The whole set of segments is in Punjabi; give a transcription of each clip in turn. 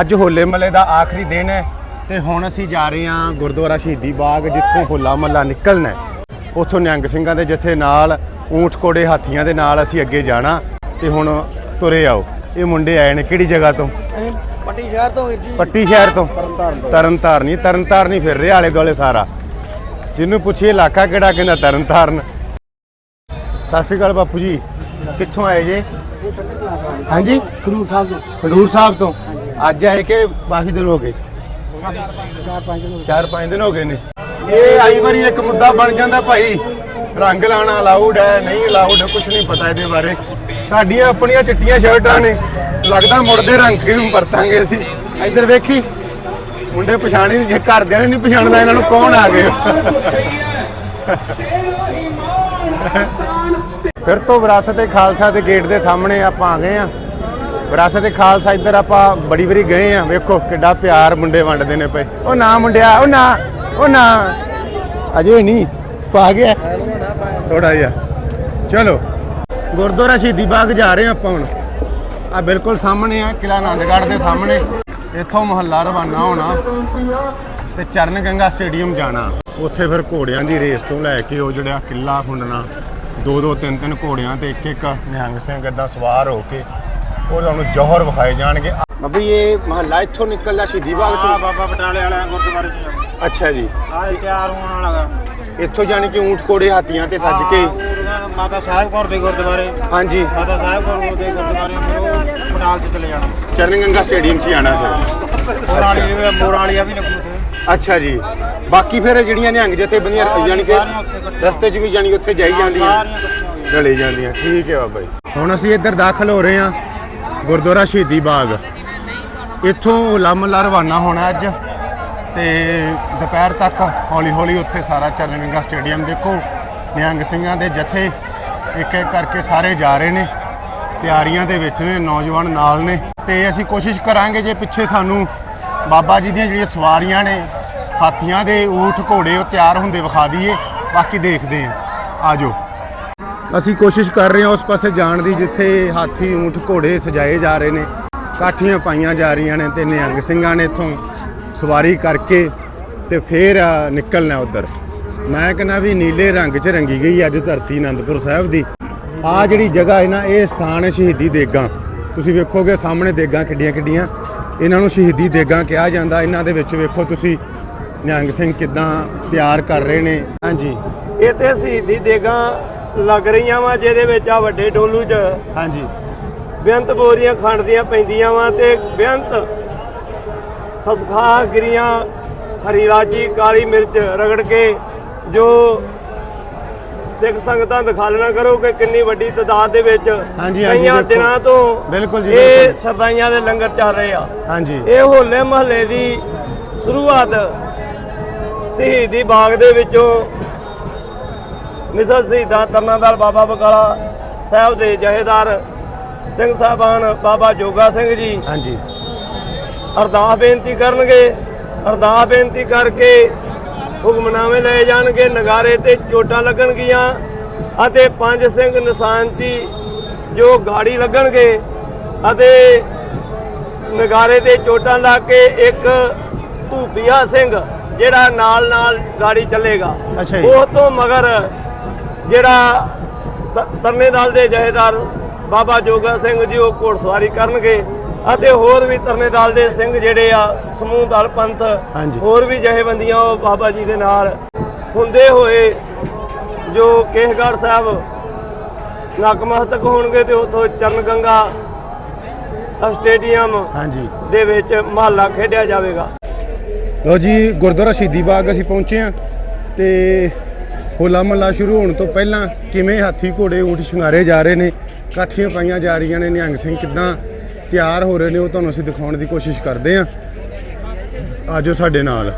ਅੱਜ ਹੋਲੇ ਮਹੱਲੇ ਦਾ ਆਖਰੀ ਦਿਨ ਹੈ ਤੇ ਹੁਣ ਅਸੀਂ ਜਾ ਰਹੇ ਹਾਂ ਗੁਰਦੁਆਰਾ ਸ਼ਹੀਦੀ ਬਾਗ ਜਿੱਥੋਂ ਹੋਲਾ ਮਹੱਲਾ ਨਿਕਲਣਾ ਹੈ। ਉੱਥੋਂ ਨਿਹੰਗ ਸਿੰਘਾਂ ਦੇ ਜਥੇ ਨਾਲ ਊਂਠ ਕੋੜੇ ਹਾਥੀਆਂ ਦੇ ਨਾਲ ਅਸੀਂ ਅੱਗੇ ਜਾਣਾ ਤੇ ਹੁਣ ਤੁਰੇ ਆਓ। ਇਹ ਮੁੰਡੇ ਆਏ ਨੇ ਕਿਹੜੀ ਜਗ੍ਹਾ ਤੋਂ? ਪੱਟੀ ਸ਼ਹਿਰ ਤੋਂ ਵੀਰ ਜੀ। ਪੱਟੀ ਸ਼ਹਿਰ ਤੋਂ? ਤਰਨਤਾਰਨੀ ਤਰਨਤਾਰਨੀ ਫਿਰ ਰਹੇ ਆਲੇ ਦੁਆਲੇ ਸਾਰਾ। ਜਿਹਨੂੰ ਪੁੱਛੀਏ ਇਲਾਕਾ ਕਿਹੜਾ ਕਹਿੰਦਾ ਤਰਨਤਾਰਨ। ਸਤਿ ਸ਼੍ਰੀ ਅਕਾਲ ਬਾਪੂ ਜੀ ਕਿੱਥੋਂ ਆਏ ਜੇ? ਹਾਂਜੀ? ਖਰੂ ਸਾਹਿਬ ਤੋਂ। ਖਡੂਰ ਸਾਹਿਬ ਤੋਂ। ਅੱਜ ਆਏ ਕਿ ਕਾਫੀ ਦਿਨ ਹੋ ਗਏ? ਚਾਰ ਪੰਜ ਦਿਨ ਹੋ ਗਏ ਨੇ। ਇਹ ਆਈ ਵਾਰੀ ਇੱਕ ਮੁੱਦਾ ਬਣ ਜਾਂਦਾ ਭਾਈ, ਰੰਗ ਲਾਣਾ ਅਲਾਉਡ ਹੈ, ਨਹੀਂ ਅਲਾਉਡ ਹੈ ਕੁਝ ਨਹੀਂ ਪਤਾ ਇਹਦੇ ਬਾਰੇ। ਸਾਡੀਆਂ ਆਪਣੀਆਂ ਚਿੱਟੀਆਂ ਸ਼ਰਟਾਂ ਨੇ, ਲੱਗਦਾ ਮੁੜਦੇ ਰੰਗ ਕਿਉਂ ਵਰਤਾਂਗੇ ਅਸੀਂ। ਇੱਧਰ ਵੇਖੀ, ਮੁੰਡੇ ਪਛਾਣੀ ਨਹੀਂ, ਜੇ ਘਰਦਿਆਂ ਨੇ ਨਹੀਂ ਪਛਾਣਦਾ ਇਹਨਾਂ ਨੂੰ ਕੌਣ ਆ ਗਏ ਫਿਰ ਤੋਂ ਵਿਰਾਸਤ ਏ ਖਾਲਸਾ ਦੇ ਗੇਟ ਦੇ ਸਾਹਮਣੇ ਆਪਾਂ ਆ ਗਏ ਆ। ਵਿਰਾਸਤ e ਖਾਲਸਾ, ਇੱਧਰ ਆਪਾਂ ਬੜੀ ਵਾਰੀ ਗਏ ਆ, ਵੇਖੋ ਕਿੱਡਾ ਪਿਆਰ ਮੁੰਡੇ ਵੰਡਦੇ ਨੇ ਪਏ ਉਹ ਨਾ ਮੁੰਡਿਆ, ਉਹ ਨਾ ਉਹ ਨਾ। ਅਜੇ ਨਹੀਂ, ਪਾ ਗਿਆ। ਥੋੜਾ ਜਿਹਾ। ਚਲੋ, ਗੁਰਦੁਆਰਾ ਸ਼ਹੀਦੀ ਬਾਗ ਜਾ ਰਹੇ ਆਪਾਂ ਹੁਣ। ਆ ਬਿਲਕੁਲ ਸਾਹਮਣੇ ਆ ਕਿਲਾ ਆਨੰਦਗੜ੍ਹ ਦੇ ਸਾਹਮਣੇ। ਇੱਥੋਂ ਮੁਹੱਲਾ ਰਵਾਨਾ ਹੋਣਾ ਤੇ ਚਰਨ ਗੰਗਾ ਸਟੇਡੀਅਮ ਜਾਣਾ। ਉੱਥੇ ਫਿਰ ਘੋੜਿਆਂ ਦੀ ਰੇਸ ਤੋਂ ਲੈ ਕੇ ਉਹ ਜਿਹੜਾ ਕਿਲਾ ਫੁੰਡਣਾ ਦੋ ਦੋ ਤਿੰਨ ਤਿੰਨ ਘੋੜਿਆਂ ਤੇ ਇੱਕ ਇੱਕ ਨਿਹੰਗ ਸਿੰਘ ਏਦਾਂ ਸਵਾਰ ਹੋ ਕੇ ਉਹ ਤੁਹਾਨੂੰ ਜੋਹਰ ਵਿਖਾਏ ਜਾਣਗੇ। ਬੱਬੀ ਇਹ ਮਹੱਲਾ ਇੱਥੋਂ ਨਿਕਲਦਾ ਸ਼ਹੀਦੀ ਬਾਗ ਆ ਤੋਂ ਬਾਬਾ ਬਟਾਲੇ ਵਾਲਾ ਗੁਰਦੁਆਰੇ ਚ ਅੱਛਾ ਜੀ। ਆ ਤਿਆਰ ਹੋਣ ਵਾਲਾ ਇੱਥੋਂ ਜਾਣੀ ਕਿ ਊਂਠ ਕੋੜੇ ਹਾਥੀਆਂ ਤੇ ਸੱਜ ਕੇ? ਮਾਤਾ ਸਾਹਿਬ ਕੌਰ ਦੇ ਗੁਰਦੁਆਰੇ। ਹਾਂਜੀ। ਮਾਤਾ ਸਾਹਿਬ ਕੌਰ ਦੇ ਗੁਰਦੁਆਰੇ ਫਿਰ ਉਹ ਬਟਾਲ ਚ ਚਲੇ ਜਾਣਾ। ਚਰਨ ਗੰਗਾ ਸਟੇਡੀਅਮ 'ਚ ਜਾਣਾ ਫਿਰ। ਮੋਰ ਵਾਲੀ ਜਿਵੇਂ ਮੋਰ ਵਾਲੀਆ ਵੀ ਲੱਗੂ ਤੇ ਅੱਛਾ ਜੀ। ਬਾਕੀ ਫਿਰ ਜਿਹੜੀਆਂ ਨਿਹੰਗ ਜਥੇਬੰਦੀਆਂ ਯਾਨੀ ਕਿ ਰਸਤੇ 'ਚ ਵੀ ਜਾਣੀ ਉੱਥੇ ਜਾਈ ਜਾਂਦੀਆਂ। ਸਾਰੀਆਂ ਇਕੱਠੀਆਂ ਜਾਂਦੀਆਂ। ਠੀਕ ਹੈ ਬਾਬਾ ਜੀ। ਹੁਣ ਅਸੀਂ ਇੱਧਰ ਦਾਖਲ ਹੋ ਰਹੇ ਹਾਂ। ਗੁਰਦੁਆਰਾ ਸ਼ਹੀਦੀ ਬਾਗ। ਇੱਥੋਂ ਹੋਲਾ ਮਹੱਲਾ ਰਵਾਨਾ ਹੋਣਾ ਅੱਜ ਤੇ ਦੁਪਹਿਰ ਤੱਕ ਹੌਲੀ ਹੌਲੀ ਉੱਥੇ ਸਾਰਾ ਚਰਨਵਿੰਗਾ ਸਟੇਡੀਅਮ ਦੇਖੋ। ਨਿਹੰਗ ਸਿੰਘਾਂ ਦੇ ਜਥੇ ਇੱਕ ਇੱਕ ਕਰਕੇ ਸਾਰੇ ਜਾ ਰਹੇ ਨੇ, ਤਿਆਰੀਆਂ ਦੇ ਵਿੱਚ ਨੇ, ਨੌਜਵਾਨ ਨਾਲ ਨੇ। ਤੇ ਅਸੀਂ ਕੋਸ਼ਿਸ਼ ਕਰਾਂਗੇ ਜੇ ਪਿੱਛੇ ਸਾਨੂੰ ਬਾਬਾ ਜੀ ਦੀਆਂ ਜਿਹੜੀਆਂ ਸਵਾਰੀਆਂ ਨੇ, ਹਾਥੀਆਂ ਦੇ ਊਠ ਘੋੜੇ ਉਹ ਤਿਆਰ ਹੁੰਦੇ ਵਿਖਾ ਦਈਏ। ਬਾਕੀ ਦੇਖਦੇ ਹਾਂ। ਆਜੋ ਅਸੀਂ ਕੋਸ਼ਿਸ਼ ਕਰ ਰਹੇ ਹਾਂ ਉਸ ਪਾਸੇ ਜਾਣ ਦੀ, ਜਿੱਥੇ ਹਾਥੀ, ਊਂਠ, ਘੋੜੇ ਸਜਾਏ ਜਾ ਰਹੇ ਨੇ। ਕਾਠੀਆਂ ਪਾਈਆਂ ਜਾ ਰਹੀਆਂ ਨੇ ਤੇ ਨਿਹੰਗ ਸਿੰਘਾਂ ਨੇ ਇੱਥੋਂ ਸਵਾਰੀ ਕਰਕੇ ਤੇ ਫੇਰ ਨਿਕਲਣਾ ਉਧਰ। ਮੈਂ ਕਹਿੰਦਾ ਵੀ ਨੀਲੇ ਰੰਗ 'ਚ ਰੰਗੀ ਗਈ ਅੱਜ ਧਰਤੀ ਆਨੰਦਪੁਰ ਸਾਹਿਬ ਦੀ। ਆ ਜਿਹੜੀ ਜਗ੍ਹਾ ਹੈ ਨਾ, ਇਹ ਸਥਾਨ ਹੈ ਸ਼ਹੀਦੀ ਦੇਗਾਂ। ਤੁਸੀਂ ਵੇਖੋਗੇ ਸਾਹਮਣੇ ਦੇਗਾਂ ਕਿੱਡੀਆਂ ਕਿੱਡੀਆਂ। ਇਹਨਾਂ ਨੂੰ ਸ਼ਹੀਦੀ ਦੇਗਾ ਕਿਹਾ ਜਾਂਦਾ। ਇਹਨਾਂ ਦੇ ਵਿੱਚ ਵੇਖੋ ਤੁਸੀਂ ਨਿਹੰਗ ਸਿੰਘ ਕਿਦਾਂ ਤਿਆਰ ਕਰ ਰਹੇ ਨੇ। ਹਾਂਜੀ। ਇਹ ਇੱਥੇ ਸ਼ਹੀਦੀ ਦੇਗਾ ਲੱਗ ਰਹੀਆਂ ਵਾ ਜਿਹਦੇ ਵਿੱਚ ਆ ਵੱਡੇ ਡੋਲੂ 'ਚ ਹਾਂਜੀ ਬੇਅੰਤ ਬੋਰੀਆਂ ਖੰਡ ਦੀਆਂ ਪੈਂਦੀਆਂ ਵਾ ਤੇ ਬੇਅੰਤ ਖਸਖਾ ਗਿਰੀਆਂ ਹਰੀ ਇਲਾਚੀ ਕਾਲੀ ਮਿਰਚ ਰਗੜ ਕੇ ਜੋ ਸਿੱਖ ਸੰਗਤਾਂ ਦਿਖਾਲਣਾ ਕਰੋ ਕਿ ਕਿੰਨੀ ਵੱਡੀ ਤਾਦਾਦ ਦੇ ਵਿੱਚ ਕਈਆਂ। ਦਿਨਾਂ ਤੋਂ ਬਿਲਕੁਲ ਜੀ, ਇਹ। ਸਰਦਾਈਆਂ ਦੇ ਲੰਗਰ ਚੱਲ ਰਹੇ ਆ ਹਾਂਜੀ ਇਹ ਹੋਲੇ ਮਹੱਲੇ ਦੀ ਸ਼ੁਰੂਆਤ ਸ਼ਹੀਦੀ ਬਾਗ ਦੇ ਵਿੱਚੋਂ ਮਿਸਲ ਸ਼ਹੀਦਾਂ ਤਰਨਾਦਾਰ ਬਾਬਾ ਬਕਾਲਾ ਸਾਹਿਬ ਦੇ ਜਹੇਦਾਰ ਸਿੰਘ ਸਾਹਿਬਾਨ ਬਾਬਾ ਜੋਗਾ ਸਿੰਘ ਜੀ। ਹਾਂਜੀ। ਅਰਦਾਸ ਬੇਨਤੀ ਕਰਨਗੇ ਅਰਦਾਸ ਬੇਨਤੀ ਕਰਕੇ ਹੁਕਮਨਾਮੇ ਲਏ ਜਾਣਗੇ ਨਗਾਰੇ ਤੇ ਚੋਟਾਂ ਲੱਗਣਗੀਆਂ ਅਤੇ ਪੰਜ ਸਿੰਘ ਨਿਸ਼ਾਨਚੀ ਜੋ ਗਾੜੀ ਲੱਗਣਗੇ ਅਤੇ ਨਗਾਰੇ ਤੇ ਚੋਟਾਂ ਲਾ ਕੇ ਇੱਕ ਧੂਪੀਆ ਸਿੰਘ ਜਿਹੜਾ ਨਾਲ ਨਾਲ ਗਾੜੀ ਚੱਲੇਗਾ। ਜੀ। ਉਹ ਤੋਂ ਮਗਰ ਜਿਹੜਾ ਤਰਨੇ ਦਲ ਦੇ ਜਹੇਦਾਰ ਬਾਬਾ ਜੋਗਾ ਸਿੰਘ ਜੀ ਉਹ ਘੋੜਸਵਾਰੀ ਕਰਨਗੇ ਅਤੇ ਹੋਰ ਵੀ ਤਰਨੇ ਦਲ ਦੇ ਸਿੰਘ ਜਿਹੜੇ ਆ ਸਮੂਹ ਦਲ ਪੰਥ। ਹੋਰ ਵੀ ਜਹੇਬੰਦੀਆਂ ਉਹ ਬਾਬਾ ਜੀ ਦੇ ਨਾਲ ਹੁੰਦੇ ਹੋਏ ਜੋ ਕੇਸਗੜ੍ਹ ਸਾਹਿਬ ਨਕਮਸਤਕ ਹੋਣਗੇ ਤੇ ਉਥੋਂ ਚਰਨ ਗੰਗਾ ਸਟੇਡੀਅਮ ਹਾਂਜੀ ਦੇ ਵਿੱਚ ਮਹੱਲਾ ਖੇਡਿਆ ਜਾਵੇਗਾ ਲੋ ਜੀ ਗੁਰਦੁਆਰਾ ਸ਼ਹੀਦੀ ਬਾਗ ਅਸੀਂ ਪਹੁੰਚੇ ਹਾਂ ਤੇ ਹੋਲਾ ਮਹੱਲਾ ਸ਼ੁਰੂ ਹੋਣ ਤੋਂ ਪਹਿਲਾਂ ਕਿਵੇਂ ਹਾਥੀ ਘੋੜੇ ਊਂਠ ਸ਼ਿੰਗਾਰੇ ਜਾ ਰਹੇ ਨੇ ਕਾਠੀਆਂ ਪਾਈਆਂ ਜਾ ਰਹੀਆਂ ਨੇ ਨਿਹੰਗ ਸਿੰਘ ਕਿਦਾਂ ਤਿਆਰ ਹੋ ਰਹੇ ਨੇ ਉਹ ਤੁਹਾਨੂੰ ਅਸੀਂ ਦਿਖਾਉਣ ਦੀ ਕੋਸ਼ਿਸ਼ ਕਰਦੇ ਹਾਂ। ਆਜੋ ਸਾਡੇ ਨਾਲ।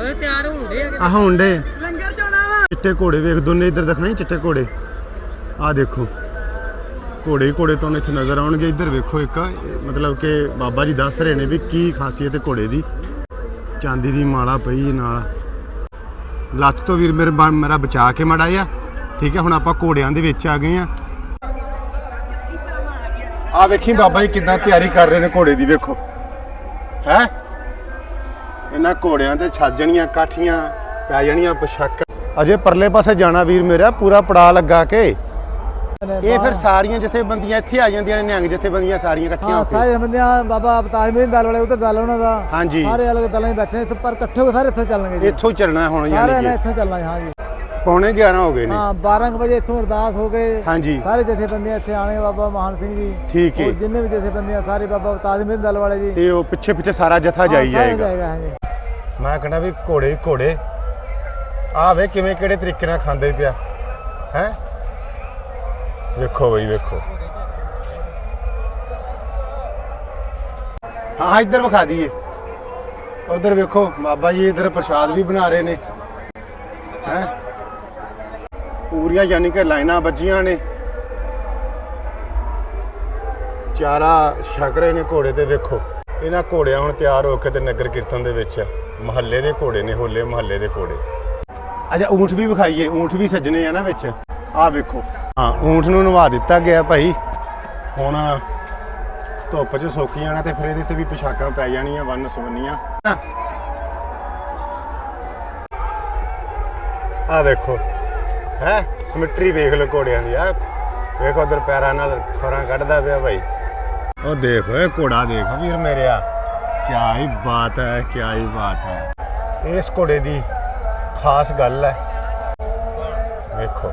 ਓਏ ਤਿਆਰ ਹੁੰਦੇ ਆ ਆਹ ਹੁੰਡੇ ਲੰਗਰ ਚੋਣਾ ਚਿੱਟੇ ਘੋੜੇ ਵੇਖ ਦੋਨੇ ਇੱਧਰ ਦਿਖਾਈ ਚਿੱਟੇ ਘੋੜੇ। ਆਹ ਦੇਖੋ ਘੋੜੇ ਹੀ ਘੋੜੇ ਤੁਹਾਨੂੰ ਇੱਥੇ ਨਜ਼ਰ ਆਉਣਗੇ। ਇੱਧਰ ਵੇਖੋ ਇੱਕ ਇਹ ਮਤਲਬ ਕਿ ਬਾਬਾ ਜੀ ਦੱਸ ਰਹੇ ਨੇ ਵੀ ਕੀ ਖਾਸੀਅਤ ਹੈ ਘੋੜੇ ਦੀ। ਚਾਂਦੀ ਦੀ ਮਾਲਾ ਪਈ ਹੈ ਨਾਲ। ਲੱਤ ਤੋਂ ਵੀਰ ਮੇਰੇ ਬਾ- ਮੇਰਾ ਬਚਾ ਕੇ ਮੜਾ ਆ ਠੀਕ ਹੈ, ਹੁਣ ਆਪਾਂ ਘੋੜਿਆਂ ਦੇ ਵਿੱਚ ਆ ਗਏ ਆ ਆ ਵੇਖੀ ਬਾਬਾ ਜੀ ਕਿੱਦਾਂ ਤਿਆਰੀ ਕਰ ਰਹੇ ਨੇ ਘੋੜੇ ਦੀ, ਵੇਖੋ। ਹੈ? ਇਹਨਾਂ ਘੋੜਿਆਂ ਤੇ ਛਾਜਣੀਆਂ, ਕਾਠੀਆਂ ਪੈ ਜਾਣੀਆਂ ਪੋਸ਼ਾਕਾਂ। ਅਜੇ ਪਰਲੇ ਪਾਸੇ ਜਾਣਾ ਵੀਰ ਮੇਰਾ, ਪੂਰਾ ਪੜਾ ਲੱਗਾ ਕੇ। ਇਹ ਫਿਰ ਸਾਰੀਆਂ ਜਥੇਬੰਦੀਆਂ ਇੱਥੇ ਆ ਜਾਂਦੀਆਂ ਨੇ ਨਿਹੰਗ ਜਥੇਬੰਦੀਆਂ ਸਾਰੀਆਂ ਇਕੱਠੀਆਂ ਹਾਂ ਕੇ। ਸਾਰੇ ਬੰਦਿਆਂ ਬਾਬਾ ਅਵਤਾਰ ਮੇਂ ਦਲ ਵਾਲੇ ਉਧਰ ਦਲ ਉਹਨਾਂ ਦਾ। ਹਾਂਜੀ। ਸਾਰੇ ਅਲੱਗ ਦਲਾਂ ਹੀ ਬੈਠੇ ਨੇ ਇੱਥੇ ਪਰ ਇਕੱਠੇ ਹੋ ਕੇ ਸਾਰੇ ਇੱਥੋਂ ਚੱਲਣਗੇ ਜੀ। ਇੱਥੋਂ ਚੱਲਣਾ ਹੁਣ ਸਾਰੇ ਯਾਨੀ ਨੇ ਕਿ। ਇੱਥੋਂ ਚੱਲਣਾ ਜੀ, ਹਾਂ ਜੀ। ਪੌਣੇ 11 ਹੋ ਗਏ ਨੇ। ਹਾਂ 12 ਕੁ ਵਜੇ ਇੱਥੋਂ ਅਰਦਾਸ ਹੋ ਗਏ ਹਾਂਜੀ। ਸਾਰੇ ਜਥੇਬੰਦੀਆਂ ਇੱਥੇ ਆਣਗੇ ਬਾਬਾ ਮਹਾਨ ਸਿੰਘ ਜੀ। ਠੀਕ ਹੈ ਹੋਰ ਜਿੰਨੇ ਵੀ ਜਥੇਬੰਦੀਆਂ ਸਾਰੇ ਬਾਬਾ ਅਵਤਾਰ ਮੇਂ ਦਲ ਵਾਲੇ ਜੀ। ਤੇ ਉਹ ਪਿੱਛੇ ਪਿੱਛੇ ਸਾਰਾ ਜਥਾ ਜਾਈ ਹਾਂ, ਸਾਰੇ ਜਾਏਗਾ। ਹਾਂ ਜੀ। ਮੈਂ ਕਹਿੰਦਾ ਵੀ ਘੋੜੇ ਹੀ ਘੋੜੇ। ਆ ਵੇ ਕਿਵੇਂ ਕਿਹੜੇ ਤਰੀਕੇ ਨਾਲ ਖਾਂਦੇ ਪਿਆ। ਹੈ? ਵੇਖੋ ਬਈ, ਵੇਖੋ। ਹਾਂ ਇੱਧਰ ਵਿਖਾ ਦਈਏ। ਉਧਰ ਵੇਖੋ, ਬਾਬਾ ਜੀ ਇੱਧਰ ਪ੍ਰਸ਼ਾਦ ਵੀ ਬਣਾ ਰਹੇ ਨੇ। ਹੈ? ਪੂਰੀਆਂ ਯਾਨੀ ਕਿ ਲਾਈਨਾਂ ਵੱਜੀਆਂ ਨੇ। ਚਾਰਾ ਛਕ ਰਹੇ ਨੇ ਘੋੜੇ ਤੇ, ਵੇਖੋ। ਇਹਨਾਂ ਘੋੜਿਆਂ ਹੁਣ ਤਿਆਰ ਹੋ ਕੇ ਤੇ ਨਗਰ ਕੀਰਤਨ ਦੇ ਵਿੱਚ ਮਹੱਲੇ ਦੇ ਘੋੜੇ ਨੇ, ਹੋਲੇ ਮਹੱਲੇ ਦੇ ਘੋੜੇ। ਅੱਛਾ, ਊਂਠ ਵੀ ਵਿਖਾਈਏ, ਊਂਠ ਵੀ ਸੱਜਣੇ ਆ ਨਾ ਵਿੱਚ। ਆਹ ਵੇਖੋ। ਹਾਂ, ਊਂਠ ਨੂੰ ਨਵਾ ਦਿੱਤਾ ਗਿਆ ਭਾਈ। ਹੁਣ ਧੁੱਪ 'ਚ ਸੁੱਕ ਜਾਣਾ ਤੇ ਫਿਰ ਇਹਦੇ ਤੇ ਵੀ ਪੋਸ਼ਾਕਾਂ ਪੈ ਜਾਣੀਆਂ, ਵੰਨ ਸੁਵੰਨੀਆਂ। ਆ ਵੇਖੋ। ਹੈ, ਸਮਿਟਰੀ ਵੇਖ ਲਓ ਘੋੜਿਆਂ ਦੀ ਆ ਵੇਖੋ ਉਧਰ ਪੈਰਾਂ ਨਾਲ ਖਰਾਂ ਕੱਢਦਾ ਪਿਆ ਭਾਈ। ਉਹ ਦੇਖ, ਓਏ ਘੋੜਾ ਦੇਖ ਵੀਰ ਮੇਰਿਆ ਕਿਆ ਹੀ ਬਾਤ ਹੈ, ਕਿਆ ਹੀ ਬਾਤ ਹੈ। ਇਸ ਘੋੜੇ ਦੀ ਖਾਸ ਗੱਲ ਹੈ। ਵੇਖੋ।